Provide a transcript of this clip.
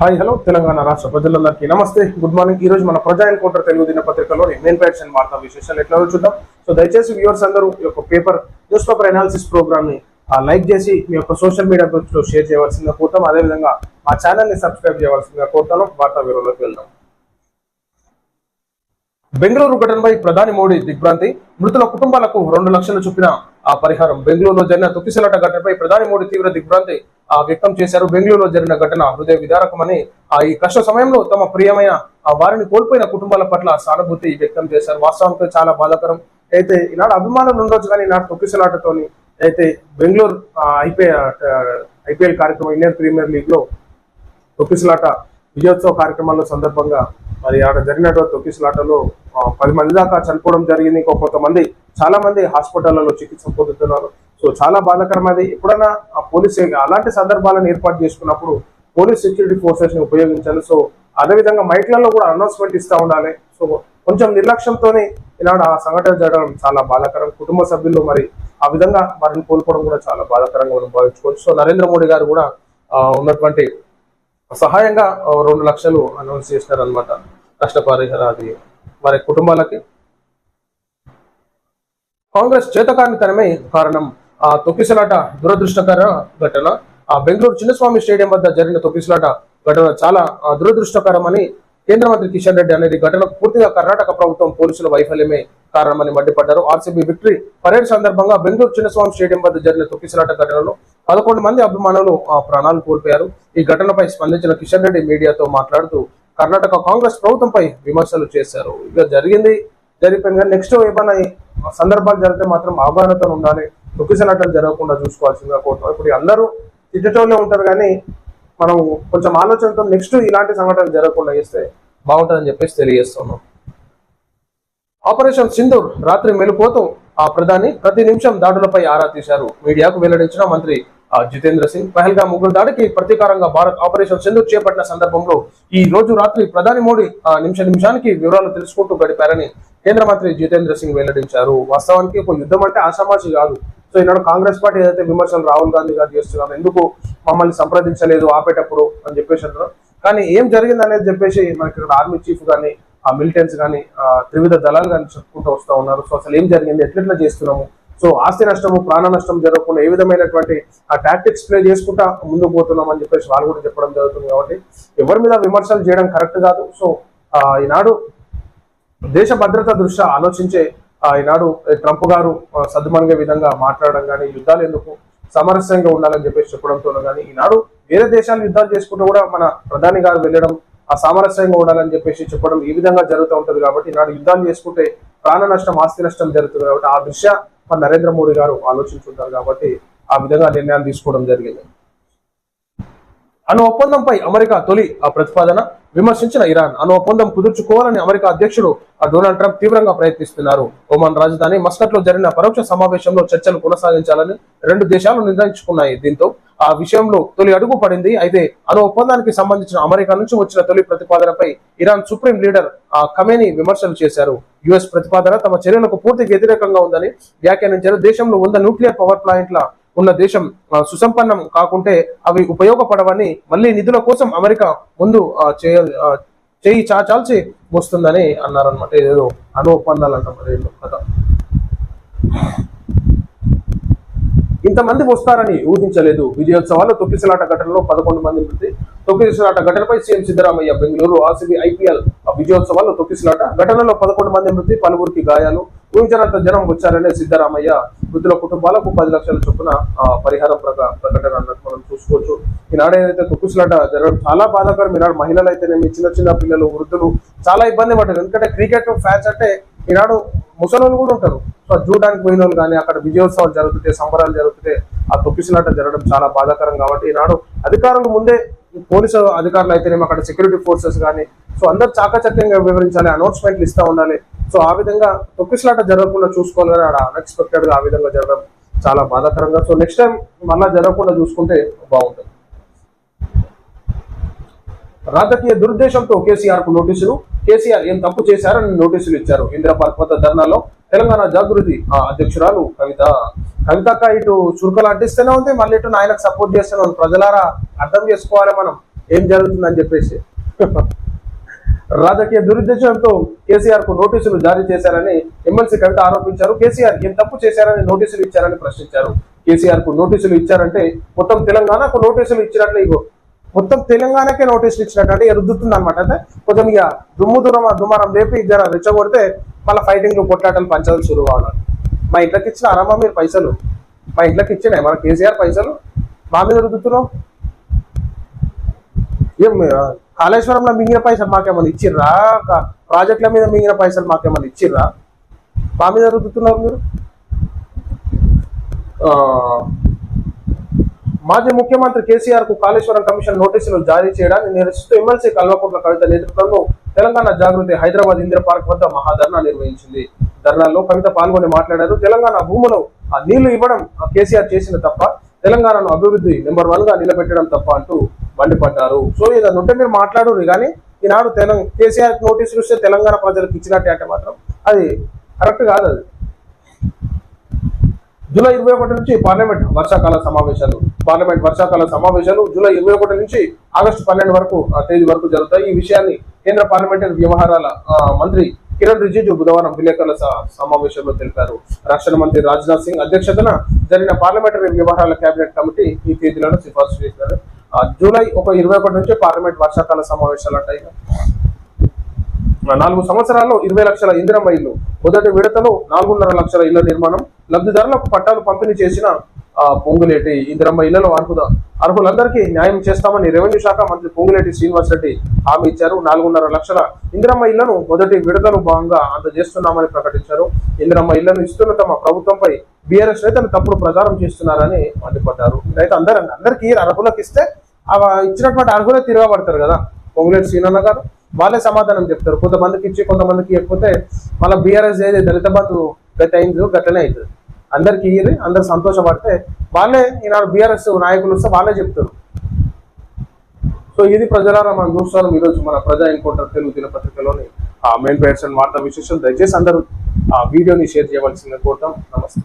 Hi hello Telangana రాష్ట్ర ప్రజలందరికీ నమస్తే. Good morning. ఈ రోజు మన ప్రజా ఎన్కౌంటర్ తెలుగు దినపత్రికలోని మెయిన్ ప్యాట్స్ అండ్ వార్తా విశేషాలు ఎట్లా చూద్దాం. సో దయచేసి వ్యూవర్స్ అందరూ ఈ యొక్క పేపర్ న్యూస్ పేపర్ అనాలిసిస్ ప్రోగ్రామ్ని లైక్ చేసి మీ యొక్క సోషల్ మీడియా గ్రూప్స్లో షేర్ చేయవలసిందిగా కోరుతాం. అదేవిధంగా మా ఛానల్ని సబ్స్క్రైబ్ చేయవలసిందిగా కోరుతాను. వార్తా వివరాలకు వెళ్దాం. బెంగళూరు ఘటనపై ప్రధాని మోడీ దిగ్భ్రాంతి. మృతుల కుటుంబాలకు రెండు లక్షలు చొప్పున పరిహారం. బెంగళూరులో జరిగిన తొక్కిసలాట ఘటనపై ప్రధాని మోడీ తీవ్ర దిగ్భ్రాంతి ఆ వ్యక్తం చేశారు. బెంగళూరులో జరిగిన ఘటన హృదయ విదారకమని ఆ ఈ కష్ట సమయంలో తమ ప్రియమైన ఆ వారిని కోల్పోయిన కుటుంబాల పట్ల సానుభూతి వ్యక్తం చేశారు. వాస్తవానికి చాలా బాధాకరం. అయితే ఈనాడు అభిమానులు ఉండొచ్చు కానీ ఈనాడు తొక్కిసలాటతోని అయితే బెంగళూరు ఐపీఎల్ ఐపీఎల్ కార్యక్రమం ఇండియన్ ప్రీమియర్ లీగ్లో తొక్కిసలాట విజయోత్సవ కార్యక్రమాల సందర్భంగా మరి అక్కడ జరిగినటువంటి తొక్కిసలాటలో పది మంది దాకా చనిపోవడం జరిగింది. ఇంకో కొంతమంది చాలా మంది హాస్పిటళ్ళలో చికిత్స పొందుతున్నారు. సో చాలా బాధాకరమైనది. ఎప్పుడైనా ఆ పోలీస్ అలాంటి సందర్భాలను ఏర్పాటు చేసుకున్నప్పుడు పోలీస్ సెక్యూరిటీ ఫోర్సెస్ని ఉపయోగించాలి. సో అదేవిధంగా మైక్లలో కూడా అనౌన్స్మెంట్ ఇస్తా ఉండాలి. సో కొంచెం నిర్లక్ష్యంతోనే ఇలాంటి ఆ సంఘటన జరగడం చాలా బాధాకరం. కుటుంబ సభ్యులు మరి ఆ విధంగా వారిని కోల్పోవడం కూడా చాలా బాధాకరంగా మనం భావించుకోవచ్చు. సో నరేంద్ర మోడీ గారు కూడా ఉన్నటువంటి సహాయంగా రెండు లక్షలు అనౌన్స్ చేసినారు అనమాట నష్టపరిహారం అది. వారి కుటుంబాలకి. కాంగ్రెస్ చేతకానితనమే కారణం. ఆ తొక్కిసలాట దురదృష్టకర ఘటన. ఆ బెంగళూరు చిన్నస్వామి స్టేడియం వద్ద జరిగిన తొక్కిసలాట ఘటన చాలా దురదృష్టకరమని కేంద్ర మంత్రి కిషన్ రెడ్డి అనేది ఘటనకు పూర్తిగా కర్ణాటక ప్రభుత్వం పోలీసుల వైఫల్యమే కారణమని మండిపడ్డారు. ఆర్సీబీ విక్టరీ పరేడ్ సందర్భంగా బెంగళూరు చిన్నస్వామి స్టేడియం వద్ద జరిగిన తొక్కిసలాట ఘటనలో పదకొండు మంది అభిమానులు ప్రాణాలు కోల్పోయారు. ఈ ఘటనపై స్పందించిన కిషన్ రెడ్డి మీడియాతో మాట్లాడుతూ కర్ణాటక కాంగ్రెస్ ప్రభుత్వంపై విమర్శలు చేశారు. ఇక జరిగింది జరిగిపోయింది కానీ నెక్స్ట్ ఏమైనా సందర్భాలు జరిగితే మాత్రం అవగాహనతో ఉండాలి. తొక్కిసలాటలు జరగకుండా చూసుకోవాల్సిందిగా కోరుతాం ఇప్పుడు అందరూ తిట్టటోనే ఉంటారు కానీ మనం కొంచెం ఆలోచనతో నెక్స్ట్ ఇలాంటి సంఘటనలు జరగకుండా చేస్తే బాగుంటుందని చెప్పేసి తెలియజేస్తున్నాం. ఆపరేషన్ సింధూర్ రాత్రి మెలుపోతూ ఆ ప్రధాని ప్రతి నిమిషం దాడులపై ఆరా తీశారు. మీడియాకు వెల్లడించిన మంత్రి ఆ, జితేంద్ర సింగ్ పహల్గా ముగ్గురు దాడికి ప్రతీకారంగా భారత్ ఆపరేషన్ సింధు చేపట్టిన సందర్భంలో ఈ రోజు రాత్రి ప్రధాని మోడీ ఆ, నిమిష నిమిషానికి వివరాలు తెలుసుకుంటూ గడిపారని కేంద్ర మంత్రి జితేంద్ర సింగ్ వెల్లడించారు. వాస్తవానికి ఒక యుద్ధం అంటే ఆషామాషి కాదు. సో ఈనాడు కాంగ్రెస్ పార్టీ ఏదైతే విమర్శలు రాహుల్ గాంధీ గారు చేస్తున్నారు ఎందుకు మమ్మల్ని సంప్రదించలేదు ఆపేటప్పుడు అని చెప్పేసి అంటారు కానీ ఏం జరిగింది అనేది చెప్పేసి మనకి ఇక్కడ ఆర్మీ చీఫ్ కానీ ఆ మిలిటెన్స్ కానీ త్రివిధ దళాలు కానీ చెప్పుకుంటూ వస్తూ ఉన్నారు. సో అసలు ఏం జరిగింది? ఎట్లెట్లా చేస్తున్నాము? సో ఆస్తి నష్టము ప్రాణ నష్టం జరగకుండా ఏ విధమైనటువంటి ఆ టాక్టిక్స్ ప్లే చేసుకుంటా ముందుకు పోతున్నాం అని చెప్పేసి వాళ్ళు కూడా చెప్పడం జరుగుతుంది కాబట్టి ఎవరి మీద విమర్శలు చేయడం కరెక్ట్ కాదు. సో ఈనాడు దేశ భద్రత దృష్ట్యా ఆలోచించే ఆ, ఈనాడు ట్రంప్ గారు ఆ, విధంగా మాట్లాడడం కానీ యుద్ధాలు ఎందుకు సామరస్యంగా ఉండాలని చెప్పేసి చెప్పడంతో కానీ ఈనాడు వేరే దేశాలు యుద్ధాలు చేసుకుంటూ కూడా మన ప్రధాని గారు వెళ్ళడం ఆ సామరస్యంగా ఉండాలని చెప్పేసి చెప్పడం ఈ విధంగా జరుగుతూ ఉంటుంది కాబట్టి నాడు యుద్ధాలు చేసుకుంటే ప్రాణ నష్టం ఆస్తి నష్టం జరుగుతుంది కాబట్టి ఆ దృష్ట్యా మన నరేంద్ర మోడీ గారు ఆలోచించుంటారు కాబట్టి ఆ విధంగా నిర్ణయాలు తీసుకోవడం జరిగింది. అణు ఒప్పందంపై అమెరికా తొలి ఆ ప్రతిపాదన విమర్శించిన ఇరాన్. అణు ఒప్పందం కుదుర్చుకోవాలని అమెరికా అధ్యక్షుడు ఆ డొనాల్డ్ ట్రంప్ తీవ్రంగా ప్రయత్నిస్తున్నారు. ఒమాన్ రాజధాని మస్కట్లో జరిగిన పరోక్ష సమావేశంలో చర్చలు కొనసాగించాలని రెండు దేశాలు నిర్ణయించుకున్నాయి. దీంతో ఆ విషయంలో తొలి అడుగు పడింది. అయితే అణు ఒప్పందానికి సంబంధించిన అమెరికా నుంచి వచ్చిన తొలి ప్రతిపాదనపై ఇరాన్ సుప్రీం లీడర్ ఆ కమేని విమర్శలు చేశారు. యుఎస్ ప్రతిపాదన తమ చర్యలకు పూర్తిగా వ్యతిరేకంగా ఉందని వ్యాఖ్యానించారు. దేశంలో వంద న్యూక్లియర్ పవర్ ప్లాంట్ల ఉన్న దేశం సుసంపన్నం కాకుంటే అవి ఉపయోగపడవని మళ్ళీ నిధుల కోసం అమెరికా ముందు చేయ చేయి చాచాల్సి వస్తుందని అన్నారనమాట ఏదో అను ఒప్పందాలు అంట. మరి ఇంతమంది వస్తారని ఊహించలేదు. విజయోత్సవాల్లో తొక్కిసలాట ఘటనలో పదకొండు మంది మృతి. తొక్కిసలాట ఘటనపై CM Siddaramaiah Bengaluru RCB IPL విజయోత్సవాల్లో తొక్కిసలాట ఘటనలో పదకొండు మంది మృతి పలువురికి గాయాలు. ఊహించినంత జనం వచ్చారనే సిద్దరామయ్య మృతుల కుటుంబాలకు పది లక్షల చొప్పున పరిహారం ప్రకటన అన్నట్టు మనం చూసుకోవచ్చు. ఈనాడు ఏదైతే తొక్కిసలాట జరగడం చాలా బాధాకరం. ఈనాడు మహిళలు అయితేనేమి చిన్న చిన్న పిల్లలు వృద్ధులు చాలా ఇబ్బంది పడ్డారు. ఎందుకంటే క్రికెట్ ఫ్యాన్స్ అంటే ఈనాడు ముసలోళ్ళు కూడా ఉంటారు. చూడడానికి పోయిన వాళ్ళు కానీ అక్కడ విజయోత్సవాలు జరుగుతుంటే సంబరాలు జరుగుతుంటే ఆ తొక్కిసలాట జరగడం చాలా బాధాకరం కాబట్టి ఈనాడు అధికారులు ముందే పోలీసు అధికారులు అయితేనేమో అక్కడ సెక్యూరిటీ ఫోర్సెస్ కానీ సో అందరు చాకచక్యంగా వివరించాలి అనౌన్స్మెంట్లు ఇస్తూ ఉండాలి. సో ఆ విధంగా తొక్కిసలాట జరగకుండా చూసుకోవాలి కానీ ఆడ అన్ఎక్స్పెక్టెడ్గా ఆ విధంగా జరగడం చాలా బాధాకరంగా. సో నెక్స్ట్ టైం మళ్ళా జరగకుండా చూసుకుంటే బాగుంటుంది. రాజకీయ దురుద్దేశంతో కేసీఆర్కు నోటీసులు. కేసీఆర్ ఏం తప్పు చేశారని నోటీసులు ఇచ్చారు. ఇందిరా పార్క్ వద్ద ధర్నాలో తెలంగాణ జాగృతి ఆ, అధ్యక్షురాలు కవిత. కవితక్క ఇటు చురుకలు అంటిస్తూనే ఉంది మళ్ళీ ఇటు నాయనకు సపోర్ట్ చేస్తున్నాం ప్రజలారా అర్థం చేసుకోవాలి మనం ఏం జరుగుతుందని చెప్పేసి. రాజకీయ దురుద్దేశంతో కేసీఆర్కు నోటీసులు జారీ చేశారని ఎమ్మెల్సీ కవిత ఆరోపించారు. కేసీఆర్ ఏం తప్పు చేశారని నోటీసులు ఇచ్చారని ప్రశ్నించారు. కేసీఆర్కు నోటీసులు ఇచ్చారంటే మొత్తం తెలంగాణకు నోటీసులు ఇచ్చినట్లు ఇగో మొత్తం తెలంగాణకే నోటీసులు ఇచ్చినట్టు అంటే రుద్దుతుంది అనమాట అంటే కొంచెం ఇక దుమ్ము దురమ దుమారం లేపి జర రెచ్చగొడితే మళ్ళీ ఫైటింగ్ కొట్లాటలు పంచాలు షురు కావాలి మా ఇంట్లోకి ఇచ్చిన అరమా మీరు పైసలు. మా ఇంట్లోకి ఇచ్చినాయి. మన కేసీఆర్ పైసలు. మా మీద రుద్దుతున్నాం ఏం కాళేశ్వరంలో మింగిన పైసలు మాకేమైనా ఇచ్చిర్రా? ప్రాజెక్టుల మీద మింగిన పైసలు మాకేమైనా ఇచ్చిర్రా? మా మీద రుద్దుతున్నారు మీరు? మాజీ ముఖ్యమంత్రి కేసీఆర్కు కాళేశ్వరం కమిషన్ నోటీసులు జారీ చేయడాన్ని నిరసిస్తూ ఎమ్మెల్సీ కల్వకుంట్ల కవిత నేతృత్వంలో తెలంగాణ జాగృతి హైదరాబాద్ ఇందిరా పార్క్ వద్ద మహాధర్నా నిర్వహించింది. ధర్నాలో కవిత పాల్గొని మాట్లాడారు. తెలంగాణ భూములు ఆ నీళ్ళు ఇవ్వడం ఆ కేసీఆర్ చేసిన తప్ప తెలంగాణను అభివృద్ధి నెంబర్ వన్గా నిలబెట్టడం తప్ప అంటూ మండిపడ్డారు. సో ఇక నుండి మీరు మాట్లాడరు కానీ ఈనాడు తెలంగాణ కేసీఆర్ నోటీసులు ఇస్తే తెలంగాణ ప్రజలకు ఇచ్చినట్టే అంటే మాత్రం అది కరెక్ట్ కాదు అది. జూలై ఇరవై ఒకటి నుంచి పార్లమెంట్ వర్షాకాల సమావేశాలు. పార్లమెంట్ వర్షాకాల సమావేశాలు జూలై ఇరవై ఒకటి నుంచి ఆగస్టు పన్నెండు వరకు ఆ తేదీ వరకు జరుగుతాయి. ఈ విషయాన్ని కేంద్ర పార్లమెంటరీ వ్యవహారాల మంత్రి కిరణ్ రిజిజు బుధవారం విలేకరుల స- సమావేశంలో తెలిపారు. రక్షణ మంత్రి రాజ్నాథ్ సింగ్ అధ్యక్షతన జరిగిన పార్లమెంటరీ వ్యవహారాల కేబినెట్ కమిటీ ఈ తేదీలను సిఫార్సు చేశారు జూలై ఒక ఇరవై ఒకటి నుంచి పార్లమెంట్ వర్షాకాల సమావేశాలు అంటాయి. నాలుగు సంవత్సరాల్లో ఇరవై లక్షల ఇందిరమ్మ ఇల్లు. మొదటి విడతలో నాలుగున్నర లక్షల ఇళ్ళ నిర్మాణం లబ్ధిదారులకు పట్టాలు పంపిణీ చేసిన పొంగులేటి ఇందిరమ్మ ఇళ్ళలో అర్హుద అర్హులందరికీ న్యాయం చేస్తామని రెవెన్యూ శాఖ మంత్రి పొంగులేటి శ్రీనివాస్ రెడ్డి హామీ ఇచ్చారు. నాలుగున్నర లక్షల ఇందిరమ్మ ఇళ్ళను మొదటి విడతలు భాగంగా అందజేస్తున్నామని ప్రకటించారు. ఇందిరమ్మ ఇళ్ళను ఇస్తున్న తమ ప్రభుత్వంపై బీఆర్ఎస్ నేతలు తప్పుడు ప్రచారం చేస్తున్నారని మండిపడ్డారు. ఇదైతే అందరూ అందరికీ అర్హులకు ఇస్తే ఇచ్చినటువంటి అర్హులే తిరగబడతారు కదా. పొంగులేటి శ్రీనాన్న గారు వాళ్ళే సమాధానం చెప్తారు. కొంతమందికి ఇచ్చి కొంతమందికి ఇవ్వకపోతే మళ్ళీ బీఆర్ఎస్ ఏది దళిత బంధు గత అయిందో గట్లనే అవుతుంది. అందరికి ఇయ్యి అందరు సంతోషపడితే వాళ్ళే ఈనాడు బీఆర్ఎస్ నాయకులు వస్తే వాళ్ళే చెప్తారు. సో ఇది ప్రజలారా మనం చూస్తున్నాం ఈరోజు మన ప్రజా ఎన్కౌంటర్ తెలుగు దినపత్రికలోని ఆ మెయిన్ పేర్సన్ వార్తా విశేషం. దయచేసి అందరూ ఆ వీడియోని షేర్ చేయవలసిందిగా కోరుతాం. నమస్తే.